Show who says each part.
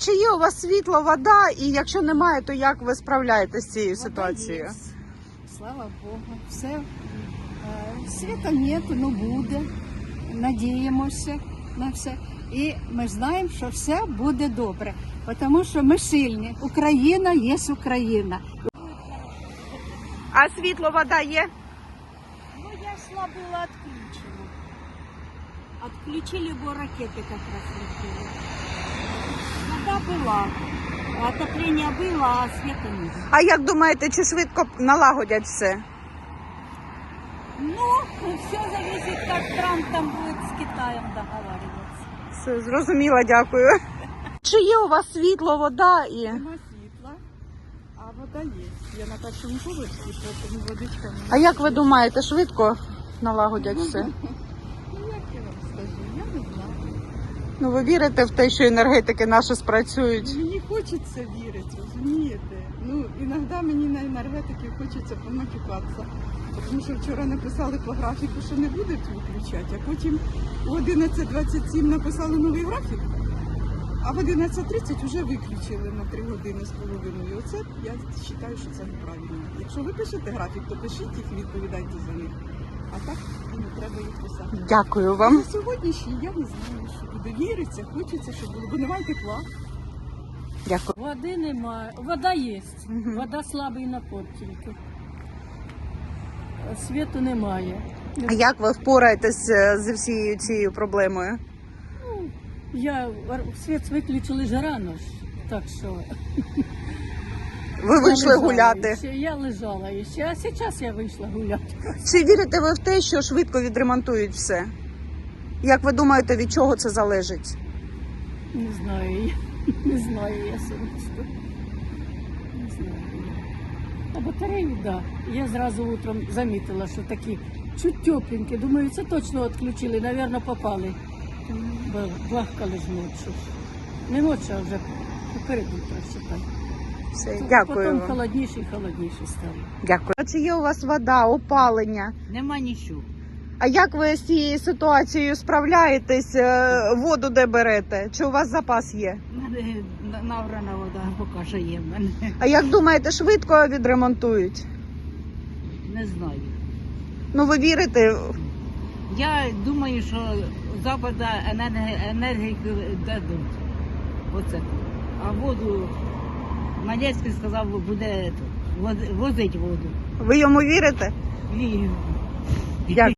Speaker 1: Чи є у вас світло, вода, і якщо немає, то як ви справляєтесь з цією
Speaker 2: Вода
Speaker 1: ситуацією?
Speaker 2: є. Слава Богу. Все. Е, Світа нет, ну буде. Надіємося на все. І ми знаємо, що все буде добре, тому що ми сильні. Україна є Україна.
Speaker 1: А світло, вода є?
Speaker 2: Ну, я шла была отключена. Отключили, бо ракеты как раз летели. Вода была, отопление было, а света нет.
Speaker 1: А як думаєте, чи швидко налагодять все?
Speaker 2: Ну, все зависит, как Трамп там будет с Китаем договариваться.
Speaker 1: Все, зрозуміло, дякую. Чи є у вас світло, вода і.
Speaker 3: Нема світла, а вода є. Я на першому поверсі, тому водичка.
Speaker 1: А як ви думаєте, швидко налагодять все?
Speaker 3: Ну як я вам скажу? Я не знаю.
Speaker 1: Ну ви вірите в те, що енергетики наші спрацюють?
Speaker 3: Мені хочеться вірити, розумієте? Ну, іноді мені на енергетики хочеться поматюкатися. Тому що вчора написали по графіку, що не будуть виключати, а потім у 11.27 написали новий графік, а в 11.30 вже виключили на 3 години з половиною. Оце я вважаю, що це неправильно. Якщо ви пишете графік, то пишіть їх відповідайте за них. А так не треба їх писати.
Speaker 1: Дякую вам.
Speaker 3: На сьогоднішній я не знаю, що буде віриться, хочеться, щоб було, бо немає тепла.
Speaker 1: Дякую.
Speaker 4: Води немає. Вода є.
Speaker 1: Мгм.
Speaker 4: Вода слабий напор тільки. Світу немає.
Speaker 1: А як ви впораєтесь е, зі всією цією проблемою?
Speaker 4: Я світ виключили ж рано ж. Так що
Speaker 1: Ви вийшли
Speaker 4: лежала
Speaker 1: гуляти.
Speaker 4: Ще, я лежала ще, а зараз я вийшла гуляти.
Speaker 1: Чи вірите ви в те, що швидко відремонтують все? Як ви думаєте, від чого це залежить?
Speaker 4: Не знаю. Не знаю я особисто. Не знаю. А батареї, так. Да. Я зразу утром замітила, що такі чуть тепленькі. Думаю, це точно відключили, напевно, попали. Бахкали ж ночі. Не ночі, а вже поперед утра считай.
Speaker 1: Все, дякую
Speaker 4: Потім
Speaker 1: вам.
Speaker 4: холодніше і холодніше стало.
Speaker 1: Дякую. А чи є у вас вода, опалення?
Speaker 5: Нема нічого.
Speaker 1: А як ви з цією ситуацією справляєтесь? Е, Воду де берете? Чи у вас запас є?
Speaker 5: Наврана вода поки що є в мене.
Speaker 1: А як думаєте, швидко відремонтують?
Speaker 5: Не знаю.
Speaker 1: Ну ви вірите?
Speaker 5: Я думаю, що запада енергію дадуть. Оце. А воду Малецький сказав, буде возити возить воду.
Speaker 1: Ви йому вірите?
Speaker 5: Вірю.
Speaker 1: Дякую.